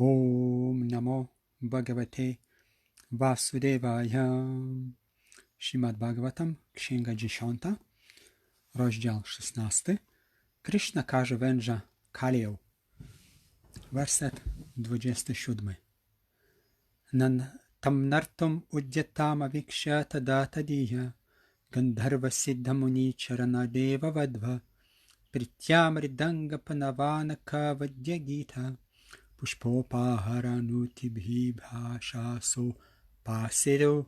Om Namo Bhagavate Vasudevaya Śrimad Bhagavatam, Księga 10, rozdział 16. Krishna każe węża Kalię. Werset 27. Nan tam nartum udyatam avikshya tada tadiya gandharva siddhamuni charana deva vadva prityamridanga panavanaka vadyagita pushpopaharanutibhi bhashaso pasiru.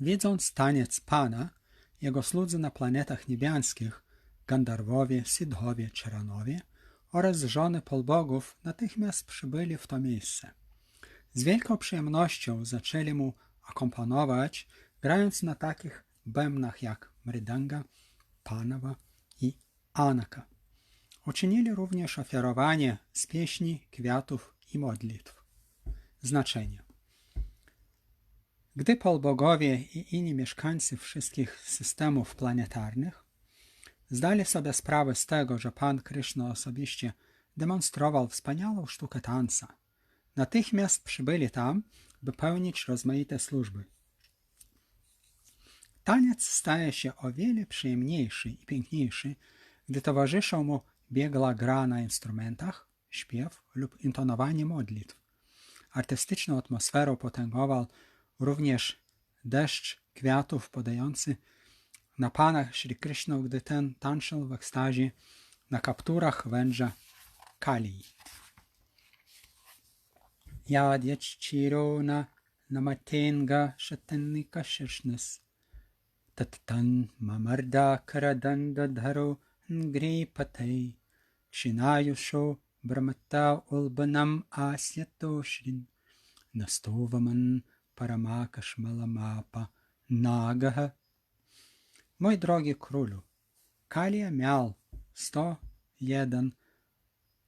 Widząc taniec Pana, jego słudzy na planetach niebiańskich, Gandarwowie, Sidhowie, Czeranowie oraz żony polbogów natychmiast przybyli w to miejsce. Z wielką przyjemnością zaczęli mu akompanować, grając na takich bębnach jak mrydanga, panawa i anaka. Uczynili również ofiarowanie z pieśni, kwiatów i modlitw. Znaczenie Gdy polbogowie i inni mieszkańcy wszystkich systemów planetarnych zdali sobie sprawę z tego, że Pan Kryszna osobiście demonstrował wspaniałą sztukę tanca, natychmiast przybyli tam, by pełnić rozmaite służby. Taniec staje się o wiele przyjemniejszy i piękniejszy, gdy towarzyszą mu biegła gra na instrumentach, śpiew lub intonowanie modlitw. Artystyczną atmosferę potęgował również deszcz kwiatów podający na panach Sri Krishna, gdy ten tańczył w ekstazie na kapturach węża Kali. Yadyachirona namatenga shatanika shishnas tattan mamarda karadanda dharo ngripatai kshinaayusho brahmata ulbanam asyatoshrin nastovaman paramakashmalamapa nagaha. Mój drogi królu, Kalia miał 101,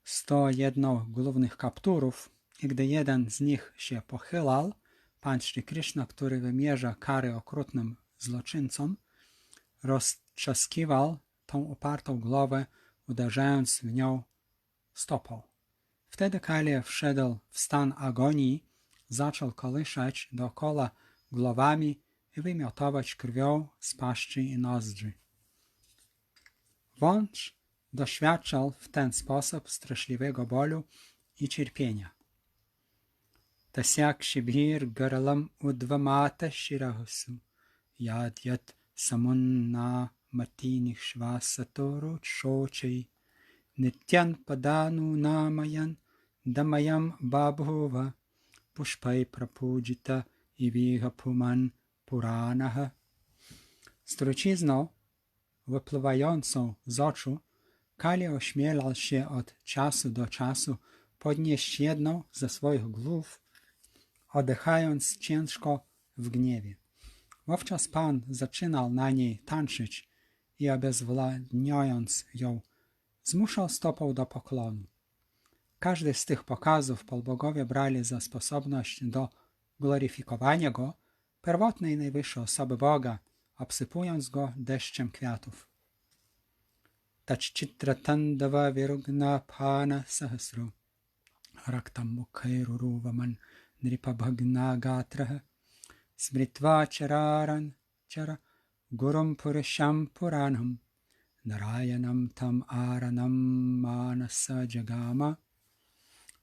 101 głównych kapturów i gdy jeden z nich się pochylał, Pan Shri Krishna, który wymierza kary okrutnym zloczyńcom, roztrzaskiwał tą upartą głowę, uderzając w nią stopą. Wtedy Kalia wszedł w stan agonii, zaczął kołyszać dookoła głowami i wymiotować krwią z paszczy i nozdrzy. Wąż doświadczał w ten sposób straszliwego bólu i cierpienia. Tasyak shibhir garalam udvamata shirahusu yadyat samunna matinih shvasatoro shochai nityan padanu namayan damayam babhova pushpai prapujita iviha puman Puranach. Z trucizną wypływającą z oczu Kali ośmielał się od czasu do czasu podnieść jedną ze swoich głów, oddychając ciężko w gniewie. Wówczas Pan zaczynał na niej tańczyć i obezwładniając ją, zmuszał stopą do poklonu. Każdy z tych pokazów polbogowie brali za sposobność do gloryfikowania Go pierwotnej najwyższej osoby Boga, obsypując go deszczem kwiatów. Tachchitra tandava virugna pana sahasru raktam mukhairuruvaman nripabhagna gatraha smritva chararan chara gurum purusham puranam narayanam tam aranam manasa jagama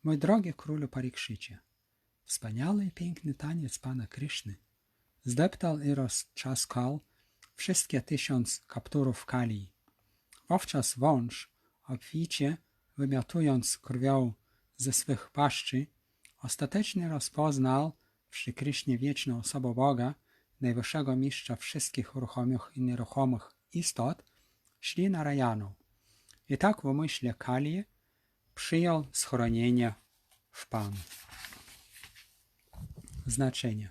Mój drogi królu Parikszycie, wspaniały i piękny taniec Pana Kryszny zdeptał i roztrzaskał wszystkie tysiąc kapturów kali. Wówczas wąż, obficie wymiotując krwią ze swych paszczy, ostatecznie rozpoznał w Szykryśnie wieczną osobę Boga, najwyższego mistrza wszystkich ruchomych i nieruchomych istot, szli na Rajanu. I tak w umyśle Kali przyjął schronienie w Panu. Znaczenie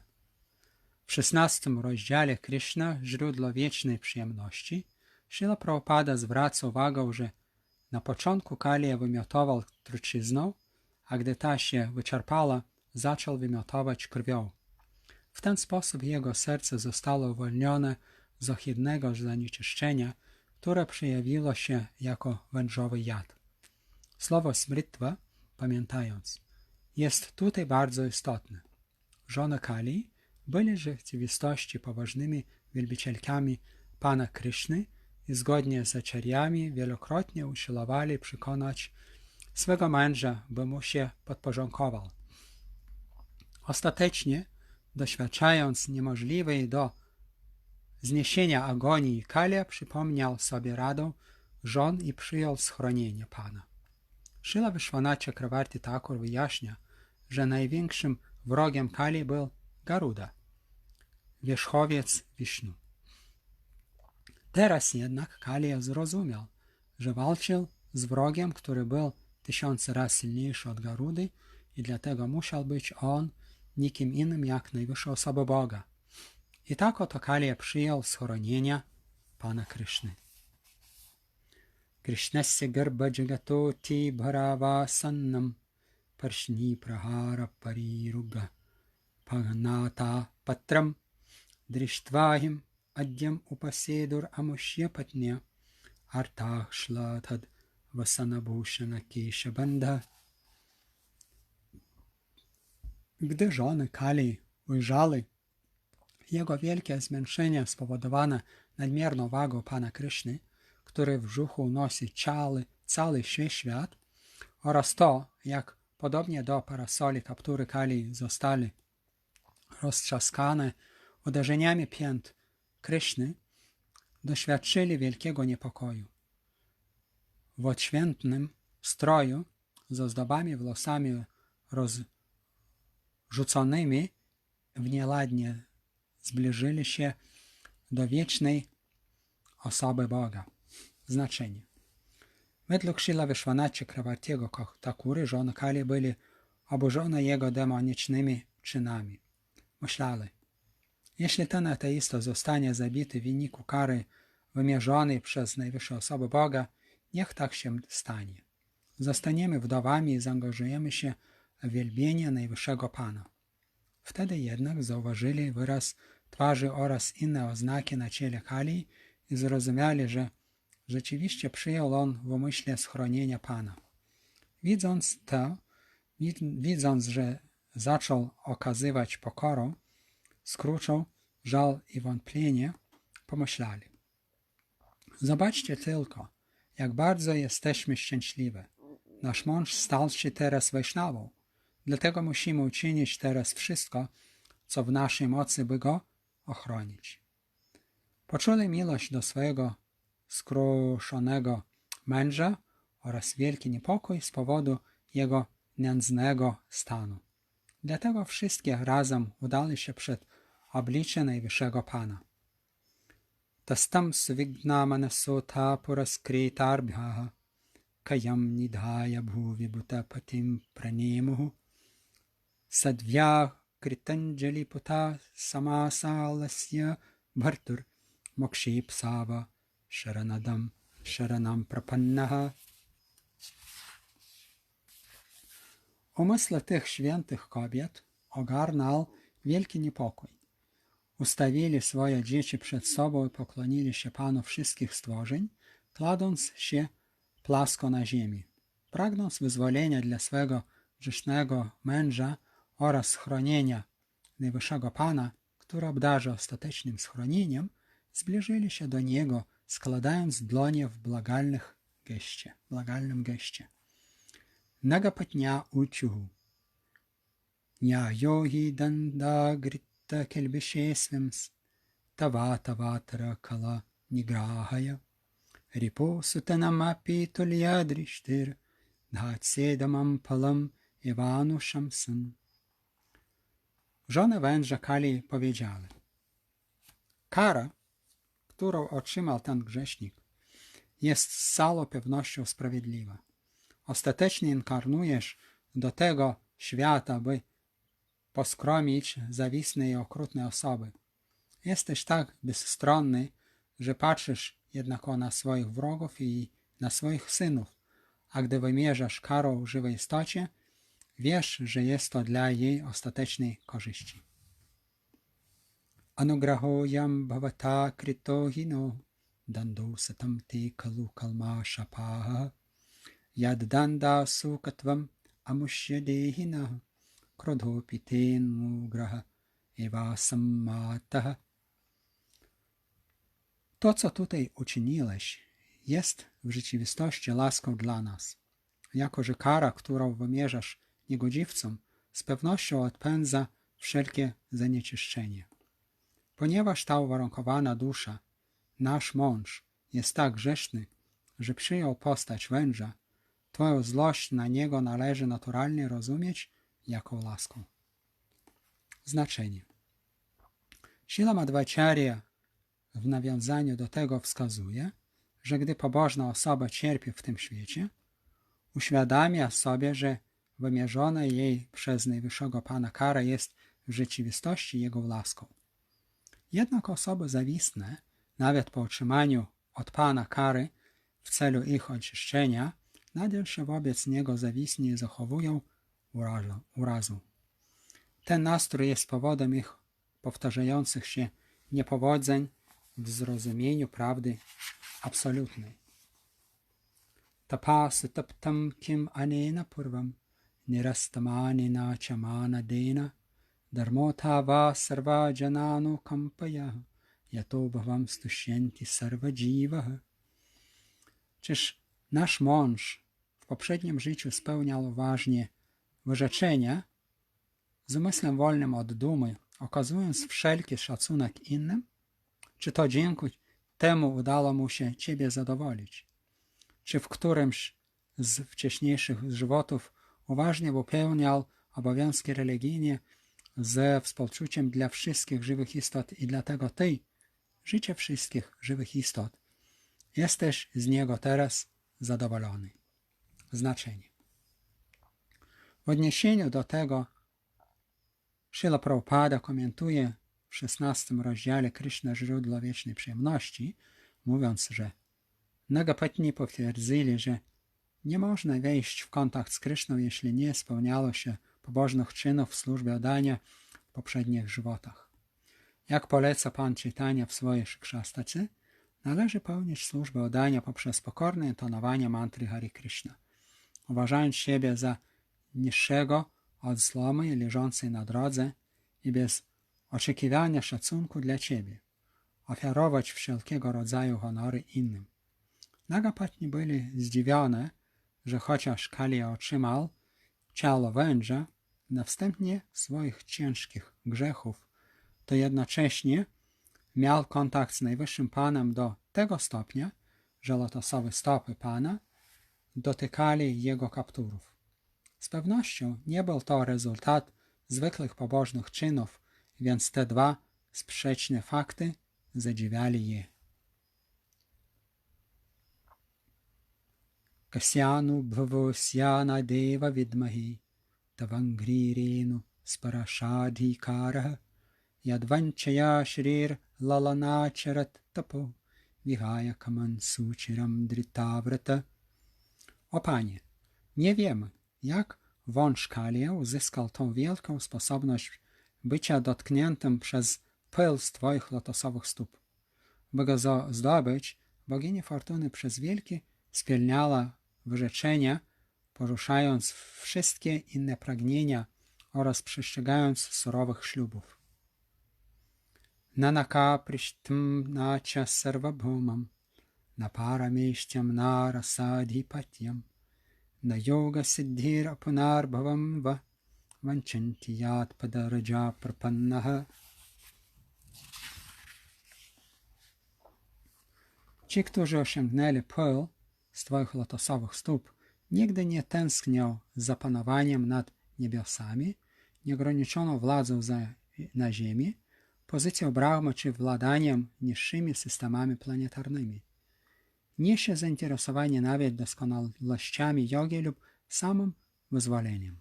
w szesnastym rozdziale Krishna, źródło wiecznej przyjemności, Srila Prabhupada zwraca uwagę, że na początku Kalia wymiotował trucizną, a gdy ta się wyczerpała, zaczął wymiotować krwią. W ten sposób jego serce zostało uwolnione z ohydnego zanieczyszczenia, które przejawiło się jako wężowy jad. Słowo smrytwa pamiętając, jest tutaj bardzo istotny. Żony Kali byli rzeczywistości poważnymi wielbicielkami Pana Kryszny i zgodnie z aczariami wielokrotnie usiłowali przekonać swego męża, by mu się podporządkował. Ostatecznie, doświadczając niemożliwej do zniesienia agonii, Kalia przypomniał sobie radę żon i przyjął schronienie Pana. Srila Vishwanath Chakravarti Thakur wyjaśnia, że największym wrogiem Kali był Garuda, wierzchowiec Wisznu. Teraz jednak Kalia zrozumiał, że walczył z wrogiem, który był tysiące razy silniejszy od Garudy i dlatego musiał być on nikim innym jak najwyższa osoba Boga. I tak oto Kalia przyjął schronienie Pana Kryszny. Krishnasya garba jagatoti bharavasannam parshni prahara pariruga pagnata patram drishtvaim adyam upasedur amushya patnya artashlatad vasanabhushana keshabandha Gdy żony Kali ujrzały jego wielkie zmęczenie spowodowane nadmierną wagą Pana Kryszny, który w brzuchu nosi cały, cały świat oraz to, jak podobnie do parasoli kaptury Kali zostali roztrzaskane uderzeniami pięt Kryszny, doświadczyli wielkiego niepokoju. W odświętnym stroju z ozdobami włosami rozrzuconymi w nieladnie zbliżyli się do wiecznej osoby Boga. Znaczenie. Według Shila Vishwanacha Kravartiego Takury żony Kali byli oburzone jego demonicznymi czynami. Myśleli, jeśli ten ateista zostanie zabity w wyniku kary wymierzonej przez najwyższą osobę Boga, niech tak się stanie. Zostaniemy wdowami i zaangażujemy się w wielbienie Najwyższego Pana. Wtedy jednak zauważyli wyraz twarzy oraz inne oznaki na ciele Kali i zrozumieli, że Rzeczywiście przyjął on w umyśle schronienia Pana. Widząc to, widząc, że zaczął okazywać pokorę, skruczą żal i wątpienie, pomyśleli. Zobaczcie tylko, jak bardzo jesteśmy szczęśliwi. Nasz mąż stał się teraz Wajsznawą, dlatego musimy uczynić teraz wszystko, co w naszej mocy, by go ochronić. Poczuli miłość do swojego skruszonego męża oraz wielki niepokój z powodu jego nędznego stanu. Dlatego wszystkie razem udali się przed oblicze Najwyższego Pana. Tastam svigna manasota puraskritarbhyaha kayam nidhaya bhuvi bhutapatim pranemuhu sadvyah puta samasalasya bhartur mokshipsava Sharanadam Sharanam Prapannaha. Umysły tych świętych kobiet ogarnął wielki niepokój. Ustawili swoje dzieci przed sobą i poklonili się Panu wszystkich stworzeń, kładąc się plasko na ziemi. Pragnąc wyzwolenia dla swego grzesznego męża oraz schronienia Najwyższego Pana, który obdarza ostatecznym schronieniem, zbliżyli się do Niego składając dłonie w blagalnych geście, blagalnym geście. Nagapatnia uciuhu. Nya yohi danda gritta kelbishesvims tava tavatara kala nigrahaya. Ripo sutanamapi tulyadrishtir dhatsedamam palam Iwanu Shamsan. Żony węża Kali powiedziały Kara którą otrzymał ten grzesznik, jest z całą pewnością sprawiedliwa. Ostatecznie inkarnujesz do tego świata, by poskromić zawisne i okrutne osoby. Jesteś tak bezstronny, że patrzysz jednako na swoich wrogów i na swoich synów, a gdy wymierzasz karą żywej istocie, Wiesz, że jest to dla jej ostatecznej korzyści. Anugrahoyam bhavata kritohino dando satamti kalu kalma shapaha yad danda sukatvam amushyadehinah krodhopitenmugraha eva sammataha. To, co tutaj uczyniłeś, jest w rzeczywistości laską dla nas. Jako, że kara, którą wymierzasz, niegodziwcom, z pewnością odpędza wszelkie zanieczyszczenie. Ponieważ ta uwarunkowana dusza, nasz mąż, jest tak grzeszny, że przyjął postać węża, Twoją złość na niego należy naturalnie rozumieć jako laską. Znaczenie Sila Madhvacharya w nawiązaniu do tego wskazuje, że gdy pobożna osoba cierpi w tym świecie, uświadamia sobie, że wymierzona jej przez Najwyższego Pana kara jest w rzeczywistości jego łaską. Jednak osoby zawistne, nawet po otrzymaniu od Pana kary w celu ich oczyszczenia, nadal się wobec niego zawistnie zachowują urazu. Ten nastrój jest powodem ich powtarzających się niepowodzeń w zrozumieniu prawdy absolutnej. Tapasy taptam kim anena purvam dharmota va sarva jananu kampaya yato bhavam stushyanti sarva jiva. Czyż nasz mąż w poprzednim życiu spełniał ważnie wyrzeczenia z umysłem wolnym od dumy, okazując wszelki szacunek innym? Czy to dzięki temu udało mu się Ciebie zadowolić? Czy w którymś z wcześniejszych żywotów uważnie wypełniał obowiązki religijne ze współczuciem dla wszystkich żywych istot i dlatego Ty, życie wszystkich żywych istot, jesteś z niego teraz zadowolony. Znaczenie. W odniesieniu do tego Srila Prabhupada komentuje w szesnastym rozdziale Krishna źródło wiecznej przyjemności, mówiąc, że Nagapatni potwierdzili, że nie można wejść w kontakt z Kryszną, jeśli nie spełniało się pobożnych czynów w służbie oddania w poprzednich żywotach. Jak poleca Pan czytania w swojej szykszastacy, należy pełnić służbę oddania poprzez pokorne intonowanie mantry Hari Krishna, uważając siebie za niższego od zlomy leżącej na drodze i bez oczekiwania szacunku dla Ciebie, ofiarować wszelkiego rodzaju honory innym. Nagapatni byli zdziwione, że chociaż Kali otrzymał ciało węża na wstępnie swoich ciężkich grzechów, to jednocześnie miał kontakt z Najwyższym Panem do tego stopnia, że lotosowe stopy Pana dotykali jego kapturów. Z pewnością nie był to rezultat zwykłych pobożnych czynów, więc te dwa sprzeczne fakty zadziwiali je. Kasyanu bhavosyana deva vidmahi tavangrirenu sparashadhikarah yadvanchaya shrir lalanacharat tapo vihaya kaman suchiram dritavrata. O Panie, nie wiemy, jak wąż Kalia uzyskał tą wielką sposobność bycia dotkniętym przez pył z Twoich lotosowych stóp. By go zdobyć, bogini Fortuny przez wielkie spełniała wyrzeczenia, poruszając wszystkie inne pragnienia oraz przestrzegając surowych ślubów. Nanaka prishtam nacha sarvabhumam na parameshtyam narasadhipatyam na yoga siddhir apunarbhavam va vanchanti yat padaraja prapannaha Ci, którzy osiągnęli pył, z Twoich lotosowych stóp nigdy nie tęsknią za panowaniem nad niebiosami, nieograniczoną władzą za, na ziemi, pozycją Brahma czy władaniem niższymi systemami planetarnymi. Niesie zainteresowanie nawet doskonałościami jogi lub samym wyzwoleniem.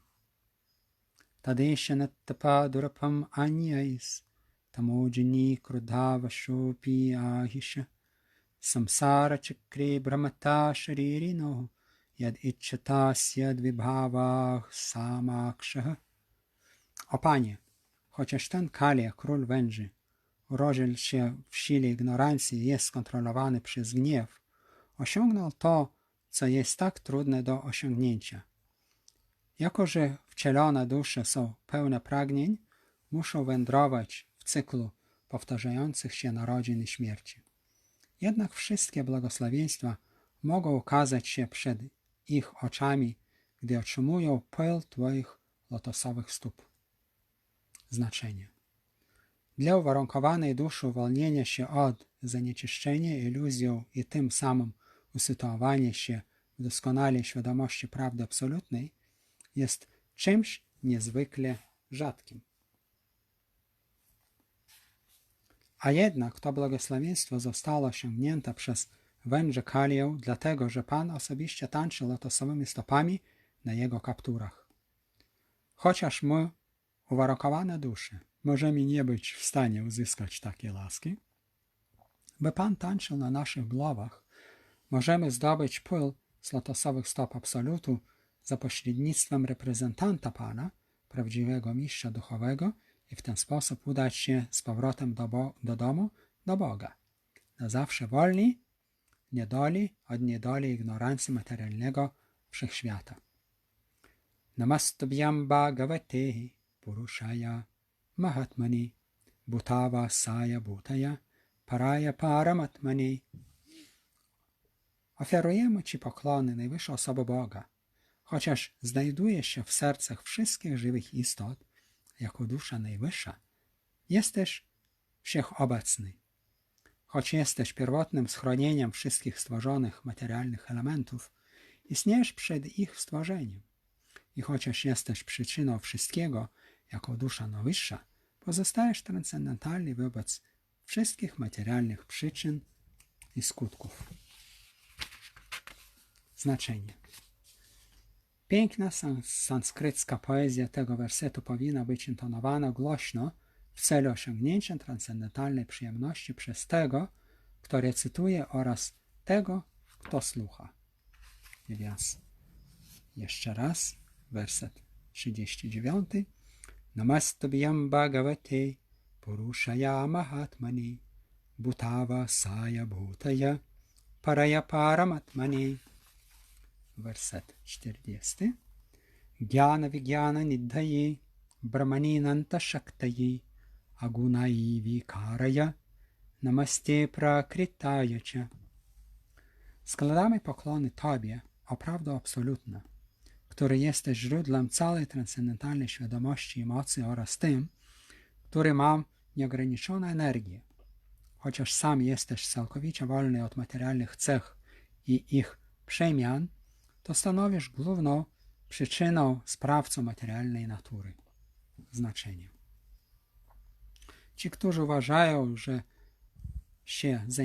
Tadesha tapa durapam anyais tamojini krudhava shopi ahisha संसारचक्रे भ्रमता शरीरिणो यद ichatasyad samakshah. O Panie, chociaż ten Kalia, król węży, urodził się w sile ignorancji i jest skontrolowany przez gniew, osiągnął to, co jest tak trudne do osiągnięcia. Jako, że wcielone dusze są pełne pragnień, muszą wędrować w cyklu powtarzających się narodzin i śmierci. Jednak wszystkie błogosławieństwa mogą ukazać się przed ich oczami, gdy otrzymują pył Twoich lotosowych stóp. Znaczenie. Dla uwarunkowanej duszy uwolnienie się od zanieczyszczenia iluzją i tym samym usytuowanie się w doskonałej świadomości prawdy absolutnej jest czymś niezwykle rzadkim. A jednak to błogosławieństwo zostało osiągnięte przez węże Kalię, dlatego że Pan osobiście tańczył lotosowymi stopami na jego kapturach. Chociaż my, uwarunkowane dusze, możemy nie być w stanie uzyskać takiej laski, by Pan tańczył na naszych głowach, możemy zdobyć pył z lotosowych stop absolutu za pośrednictwem reprezentanta Pana, prawdziwego mistrza duchowego i w ten sposób udać się z powrotem do, bo, do domu, do Boga. Na zawsze wolni, niedoli od niedoli ignorancji materialnego wszechświata. Namastubhyam Bhagavate Purushaya Mahatmani Bhutava Saya Bhutaya Paraya Paramatmani Ofiarujemy Ci poklony Najwyższa Osoba Boga, chociaż znajdujesz się w sercach wszystkich żywych istot, jako dusza najwyższa, jesteś wszechobecny. Choć jesteś pierwotnym schronieniem wszystkich stworzonych materialnych elementów, istniejesz przed ich stworzeniem. I chociaż jesteś przyczyną wszystkiego, jako dusza najwyższa, pozostajesz transcendentalny wobec wszystkich materialnych przyczyn i skutków. Znaczenie. Piękna sanskrycka poezja tego wersetu powinna być intonowana głośno w celu osiągnięcia transcendentalnej przyjemności przez tego, kto recytuje oraz tego, kto słucha. I więc jeszcze raz, werset 39. Namastubhyam Bhagavate Purushaya Mahatmani Bhutava Saya Bhutaya Paraya Paramatmani werset 40. Gyana Vigyana Nidhaye Brahmaninanta Shaktaye Agunai Vikaraya Namaste Prakritaya Cha. Składamy poklony Tobie, o prawdo absolutna, który jesteś źródłem całej transcendentalnej świadomości i mocy oraz tym, który ma nieograniczoną energię, chociaż sam jesteś całkowicie wolny od materialnych cech i ich przemian, to stanowisz główną przyczyną, sprawcą materialnej natury. Znaczenie. Ci, którzy uważają, że się za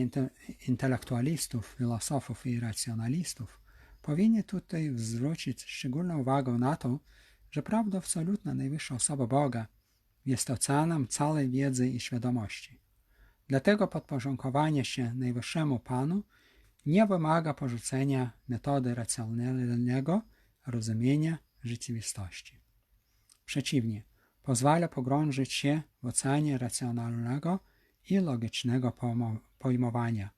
intelektualistów, filozofów i racjonalistów, powinni tutaj zwrócić szczególną uwagę na to, że prawda absolutna najwyższa osoba Boga jest oceanem całej wiedzy i świadomości. Dlatego podporządkowanie się Najwyższemu Panu nie wymaga porzucenia metody racjonalnego rozumienia rzeczywistości. Przeciwnie, pozwala pogrążyć się w oceanie racjonalnego i logicznego pojmowania.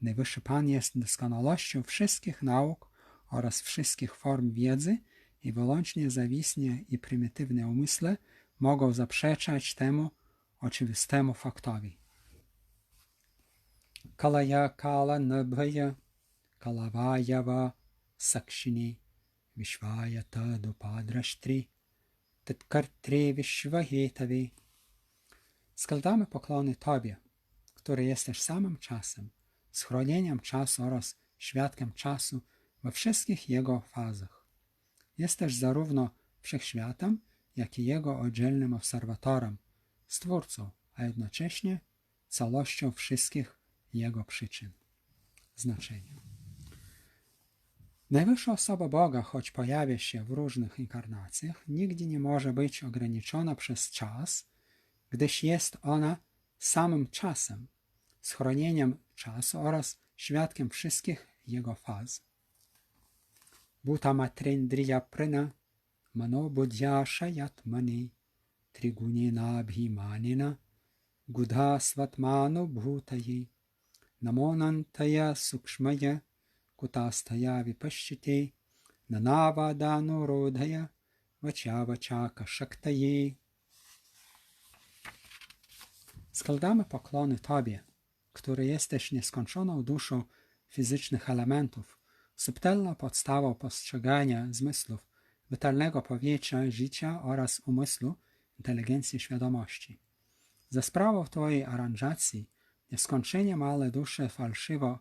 Najwyższy Pan jest doskonałością wszystkich nauk oraz wszystkich form wiedzy i wyłącznie zawisnie i prymitywne umysły mogą zaprzeczać temu oczywistemu faktowi. Kalaya Kala Nabhaya Kalavayava Sakshini Vishvaya Tadupadrashtri Tytkartri Vishvahetavi Składamy poklony Tobie, który jesteś samym czasem, schronieniem czasu oraz świadkiem czasu we wszystkich jego fazach. Jesteś zarówno wszechświatem, jak i jego oddzielnym obserwatorem, stwórcą, a jednocześnie całością wszystkich jego przyczyn. Znaczenie. Najwyższa osoba Boga, choć pojawia się w różnych inkarnacjach, nigdy nie może być ograniczona przez czas, gdyż jest ona samym czasem, schronieniem czasu oraz świadkiem wszystkich jego faz. Bhuta matrendriya prana manobudhya shayatmani trigunina bhimanina gudha svatmano bhutayi नमोऽनन्तय सूक्ष्मय कुतास्थया विपश्यते ननावादानुरोधय वचावचाकशक्तये Składamy poklony Tobie, który jesteś nieskończoną duszą fizycznych elementów, subtelną podstawą postrzegania zmysłów, wytalnego powietrza, życia oraz umysłu, inteligencji świadomości. Za sprawą Twojej aranżacji – nieskończenie małe dusze fałszywo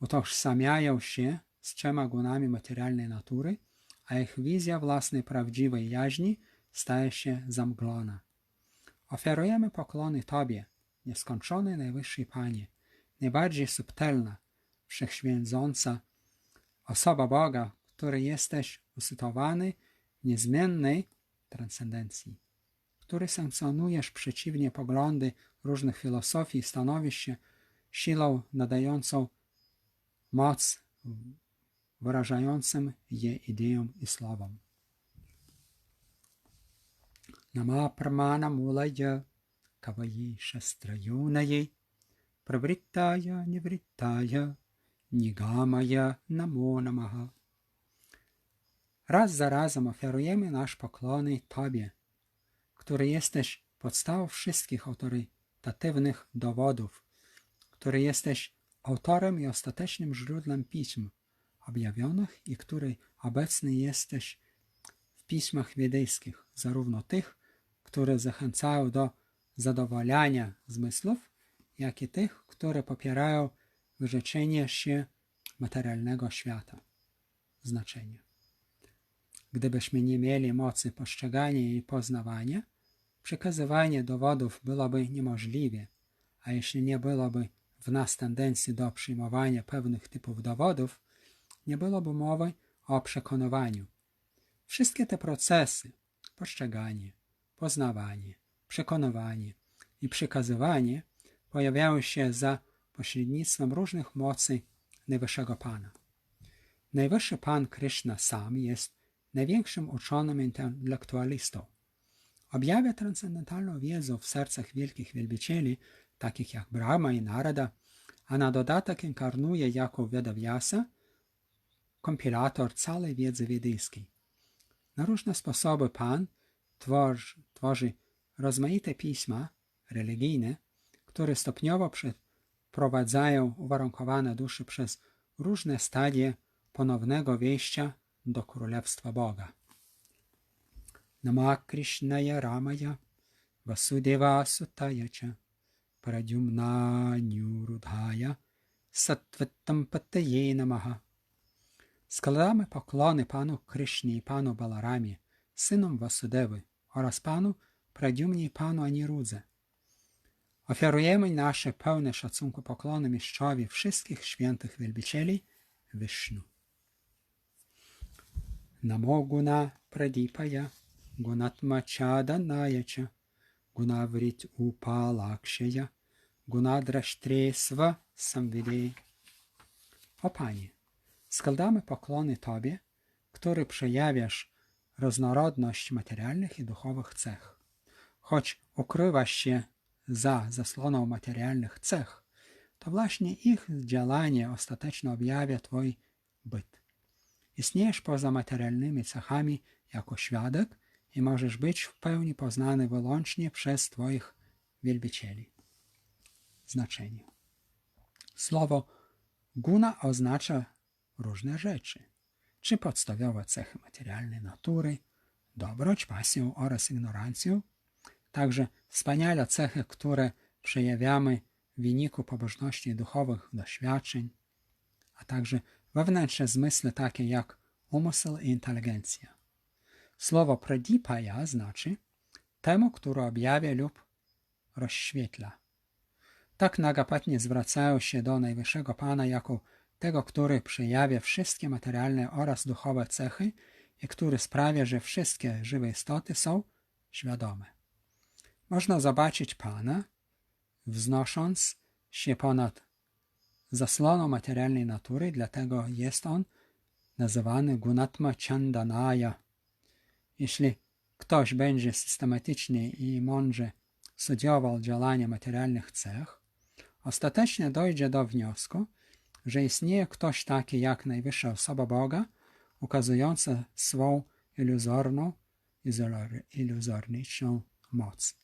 utożsamiają się z trzema gunami materialnej natury, a ich wizja własnej prawdziwej jaźni staje się zamglona. Ofiarujemy poklony Tobie, nieskończony Najwyższy Panie, najbardziej subtelna, wszechświędząca osoba Boga, który jesteś usytuowany w niezmiennej transcendencji, który sankcjonujesz przeciwnie poglądy różnych filozofii, stanowisz się siłą nadającą moc wyrażającym je ideom i słowom. Nama pramana mulaya kavayi shastrayunayai pravrittaya nivrittaya nigamaya namo namaha. Raz za razem ofiarujemy nasz poklony Tobie, który jesteś podstawą wszystkich autorytatywnych dowodów, który jesteś autorem i ostatecznym źródłem pism objawionych i który obecny jesteś w pismach wiedejskich, zarówno tych, które zachęcają do zadowalania zmysłów, jak i tych, które popierają wyrzeczenie się materialnego świata. Znaczenie. Gdybyśmy nie mieli mocy postrzegania i poznawania, przekazywanie dowodów byłoby niemożliwe, a jeśli nie byłoby w nas tendencji do przyjmowania pewnych typów dowodów, nie byłoby mowy o przekonywaniu. Wszystkie te procesy postrzeganie, poznawanie, przekonywanie i przekazywanie pojawiają się za pośrednictwem różnych mocy Najwyższego Pana. Najwyższy Pan Krishna sam jest największym uczonym intelektualistą. Objawia transcendentalną wiedzę w sercach wielkich wielbicieli, takich jak Brahma i Narada, a na dodatek inkarnuje jako Vedavyasa, kompilator całej wiedzy wiedyjskiej. Na różne sposoby Pan tworzy, tworzy rozmaite pisma religijne, które stopniowo przeprowadzają uwarunkowane duszy przez różne stadie ponownego wejścia do Królestwa Boga. Nama Krishnaya Ramaya Vasudeva Sutaya cha Pradyumna Nyurudhaya Sattvatam Pataye Namaha Składamy poklony Panu Krishnie i Panu Balaramie, synom Vasudevy oraz Panu Pradyumnie i Panu Anirudze. Ofiarujemy nasze pełne szacunku poklony mistrzowi wszystkich świętych wielbicieli Vishnu. Namo Guna Pradipaya Chadanaya cha Gunavrit Upalakshaya Gunadraštresva Samvide. O Panie, składamy poklony Tobie, który przejawiasz różnorodność materialnych i duchowych cech. Choć ukrywasz się za zasłoną materialnych cech, to właśnie ich działanie ostatecznie objawia Twój byt. Istniejesz poza materialnymi cechami jako świadek i możesz być w pełni poznany wyłącznie przez Twoich wielbicieli. Znaczenie. Słowo guna oznacza różne rzeczy, czy podstawowe cechy materialnej natury, dobroć, pasję oraz ignorancję, także wspaniale cechy, które przejawiamy w wyniku pobożności duchowych doświadczeń, a także wewnętrzne zmysły takie jak umysł i inteligencja. Słowo pradipaya znaczy temu, który objawia lub rozświetla. Tak nagapatnie zwracają się do Najwyższego Pana jako tego, który przejawia wszystkie materialne oraz duchowe cechy i który sprawia, że wszystkie żywe istoty są świadome. Można zobaczyć Pana, wznosząc się ponad zasłoną materialnej natury, dlatego jest on nazywany Gunatma Chandanaya. Jeśli ktoś będzie systematycznie i mądrze studiował działania materialnych cech, ostatecznie dojdzie do wniosku, że istnieje ktoś taki jak najwyższa osoba Boga, ukazująca swą iluzorną, iluzor- iluzoryczną moc,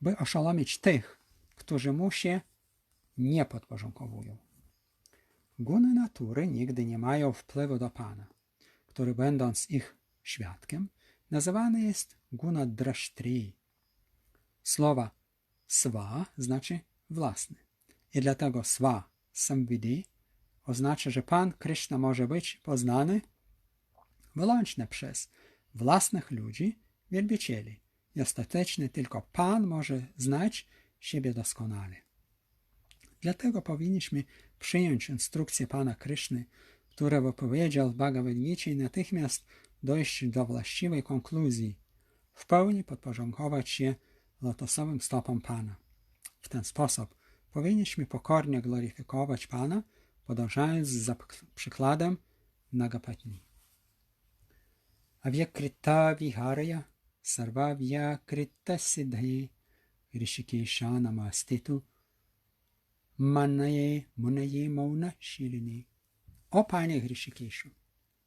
by oszolomić tych, którzy mu się nie podporządkowują. Guny natury nigdy nie mają wpływu do Pana, który będąc ich świadkiem, nazywany jest guna drashtri. Słowa swa znaczy własny. I dlatego swa samvidi oznacza, że Pan Krishna może być poznany wyłącznie przez własnych ludzi, wielbicieli. I ostatecznie tylko Pan może znać siebie doskonale. Dlatego powinniśmy przyjąć instrukcję Pana Kryszny, który wypowiedział w Bhagavad Gita i natychmiast dojść do właściwej konkluzji, w pełni podporządkować się lotosowym stopom Pana. W ten sposób powinniśmy pokornie gloryfikować Pana, podążając za przykładem Nagapatni. Avyakrita viharya sarva vyakrita siddhaye rishikesha namastitu manaye munaye mauna shilini. O Panie Rishikeshu,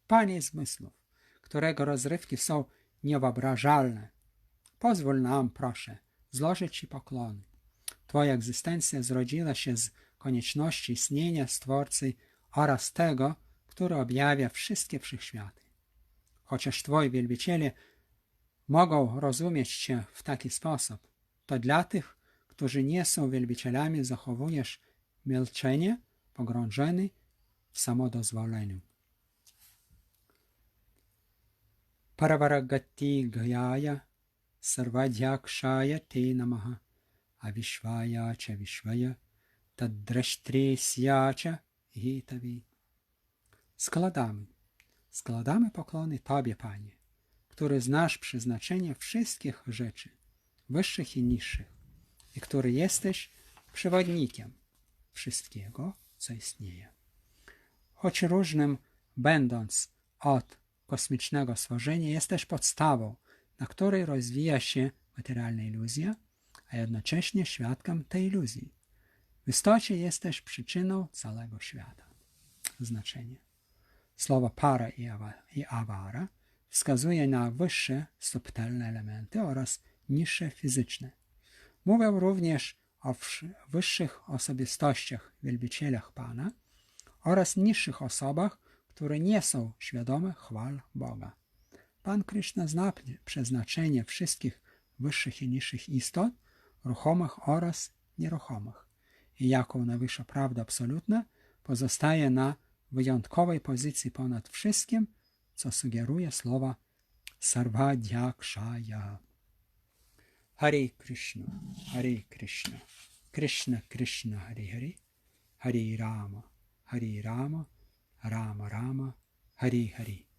Panie zmysłów, którego rozrywki są niewyobrażalne, pozwól nam, proszę, złożyć Ci pokłony. Twoja egzystencja zrodziła się z konieczności istnienia Stwórcy oraz tego, który objawia wszystkie wszechświaty. Chociaż Twoi wielbiciele mogą rozumieć Cię w taki sposób, to dla tych, którzy nie są wielbicielami, zachowujesz milczenie pogrążony w samodozwoleniu. Paravaragati gayaya sarvadhyakshaya te namaha avishvaya cha vishvaya tadrashtresya cha hitavi. Składamy, składamy poklony Tobie, Panie, który znasz przeznaczenie wszystkich rzeczy, wyższych i niższych, i który jesteś przewodnikiem wszystkiego, co istnieje. Choć różnym będąc od kosmicznego stworzenia, jest też podstawą, na której rozwija się materialna iluzja, a jednocześnie świadkiem tej iluzji. W istocie jesteś przyczyną całego świata. Znaczenie. Słowa para i awa- i awara wskazuje na wyższe, subtelne elementy oraz niższe fizyczne. Mówią również o wyższych osobistościach, wielbicielach Pana oraz niższych osobach, które nie są świadome chwal Boga. Pan Krishna zna przeznaczenie wszystkich wyższych i niższych istot, ruchomych oraz nieruchomych i jako najwyższa prawda absolutna pozostaje na wyjątkowej pozycji ponad wszystkim, co sugeruje słowa Sarvadhyakshaya. Hare Krishna, Hare Krishna, Krishna Krishna Hare Hare, Hare Rama, Hare Rama, Rama Rama, Hare Hare.